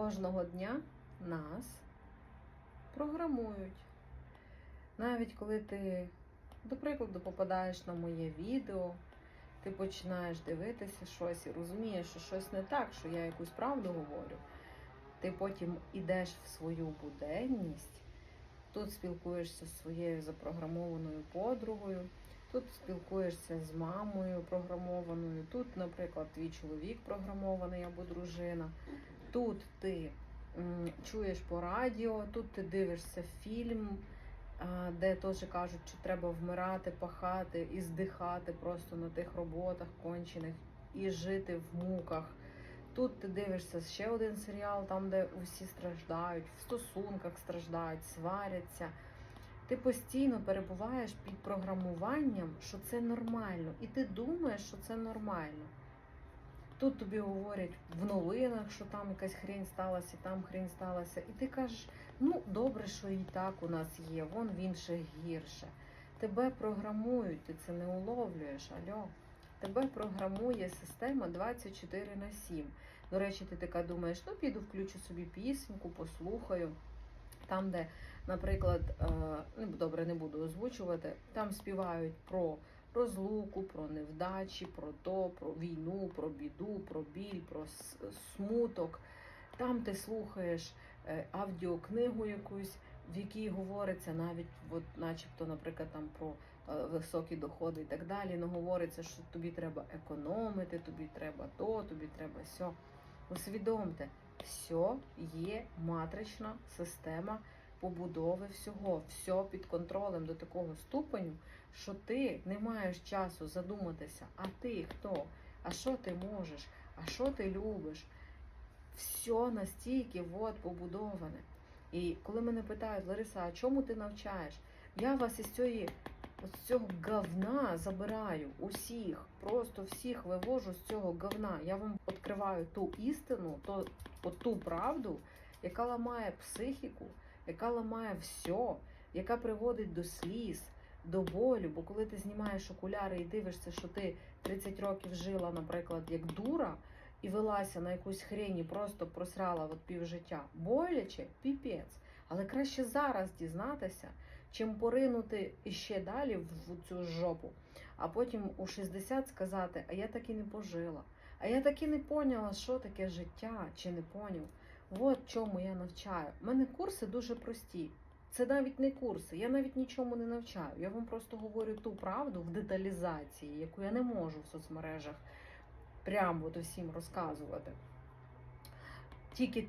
Кожного дня нас програмують. Навіть коли ти, до прикладу, попадаєш на моє відео, ти починаєш дивитися щось і розумієш, що щось не так, що я якусь правду говорю. Ти потім ідеш в свою буденність, тут спілкуєшся зі своєю запрограмованою подругою, тут спілкуєшся з мамою програмованою, тут, наприклад, твій чоловік програмований або дружина. Тут ти чуєш по радіо, тут ти дивишся фільм, де теж кажуть, що треба вмирати, пахати і здихати просто на тих роботах кончених і жити в муках. Тут ти дивишся ще один серіал, там, де усі страждають, в стосунках страждають, сваряться. Ти постійно перебуваєш під програмуванням, що це нормально, і ти думаєш, що це нормально. Тут тобі говорять в новинах, що там якась хрень сталася, там хрень сталася. І ти кажеш, ну добре, що і так у нас є, вон в інших гірше. Тебе програмують, ти це не уловлюєш, альо. Тебе програмує система 24 на 7. До речі, ти така думаєш, ну піду включу собі пісеньку, послухаю. Там, де, наприклад, е, ну, добре, не буду озвучувати, там співають про розлуку, про невдачі, про то, про війну, про біду, про біль, про смуток. Там ти слухаєш е, аудіокнигу якусь, в якій говориться навіть, от, начебто, наприклад, там про е, високі доходи і так далі. Ну говориться, що тобі треба економити, тобі треба то, тобі треба сьо. Усвідомте, все є матрична система побудови всього, все під контролем до такого ступеню, що ти не маєш часу задуматися, а ти хто? А що ти можеш? А що ти любиш? Все настільки от побудоване. І коли мене питають, Лариса, а чому ти навчаєш? Я вас із цієї от з цього говна забираю усіх, просто всіх вивожу з цього говна. Я вам відкриваю ту істину, то, ту правду, яка ламає психіку, яка ламає все, яка приводить до сліз, до болю. Бо коли ти знімаєш окуляри і дивишся, що ти 30 років жила, наприклад, як дура, і велася на якусь хрень і просто просрала от півжиття, боляче, піпець. Але краще зараз дізнатися, чим поринути іще далі в цю жопу, а потім у 60 сказати, а я так і не пожила. А я так і не поняла, що таке життя, чи не поняв. От чому я навчаю. У мене курси дуже прості. Це навіть не курси, я навіть нічому не навчаю. Я вам просто говорю ту правду в деталізації, яку я не можу в соцмережах прямо от усім розказувати. Тільки.